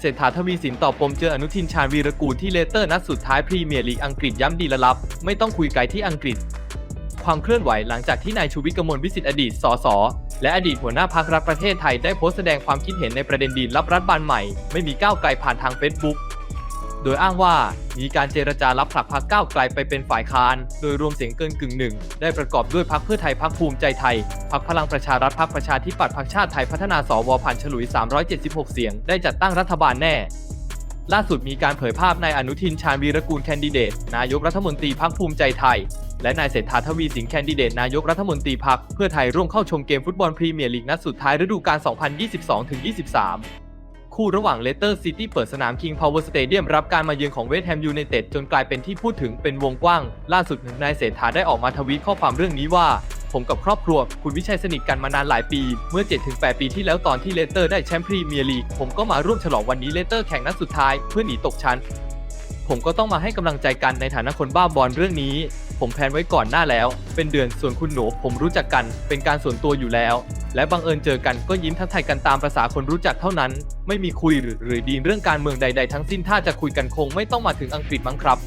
เศรษฐาทวีสินตอบปมเจออนุทินชาญวีรกูลที่เลเตอร์นัดสุดท้ายพรีเมียร์ลีกอังกฤษย้ำดีละลับ ไม่ต้องคุยไกลที่อังกฤษ ความเคลื่อนไหวหลังจากที่นายชูวิทย์กมลวิสิทธิ์อดีตสสและอดีตหัวหน้าพักรักประเทศไทยได้โพสต์แสดงความคิดเห็นในประเด็นดีลรับรัฐบาลใหม่ ไม่มีก้าวไกลผ่านทางเฟซบุ๊ก โดยอ้างว่ามีการเจรจารับผลักพักก้าวไกลไปเป็นฝ่ายค้าน โดยรวมเสียงเกินกึ่งหนึ่ง ได้ประกอบด้วยพักเพื่อไทยพักภูมิใจไทยพักพลังประชารัฐพักประชาธิปัตย์พักชาติไทยพัฒนาสวผ่านฉลุย 376 เสียง ได้จัดตั้งรัฐบาลแน่ล่าสุดมีการเผยภาพนายอนุทินชาญวีรกูลแคนดิเดต นายกรัฐมนตรีพักภูมิใจไทย และนายเศรษฐาทวีสินแคนดิเดต นายกรัฐมนตรีพักเพื่อไทยร่วมเข้าชมเกมฟุตบอลพรีเมียร์ลีกนัดสุดท้ายฤดูกาล 2022-23 คู่ระหว่างเลสเตอร์ซิตี้เปิดสนาม King Power Stadium รับการมาเยือนของเวสต์แฮมยูไนเต็ดจนกลายเป็นที่พูดถึงเป็นวงกว้าง ล่าสุดนายเศรษฐาได้ออกมาทวีตข้อความเรื่องนี้ว่าผมกับครอบครัว คุณวิชัยสนิทกันมานานหลายปี เมื่อ 7-8 ปีที่แล้วตอนที่เลสเตอร์ได้แชมป์พรีเมียร์ลีกผมก็มาร่วมฉลองวันนี้เลสเตอร์แข่งนัดสุดท้ายเพื่อหนีตกชั้นผมก็ต้องมาให้กำลังใจกันในฐานะคนบ้าบอลเรื่องนี้ ผมแพลนไว้ก่อนหน้าแล้ว เป็นเดือนส่วนคุณหนูผมรู้จักกัน เป็นการส่วนตัวอยู่แล้ว และบังเอิญเจอกันก็ยิ้มทักทายกันตามประษาคนรู้จักเท่านั้น ไม่มีคุยหรือหรือดีเรื่องการเมืองใด ๆ ทั้งสิ้นถ้าจะคุยกันคงไม่ต้องมาถึงอังกฤษมั้งครับ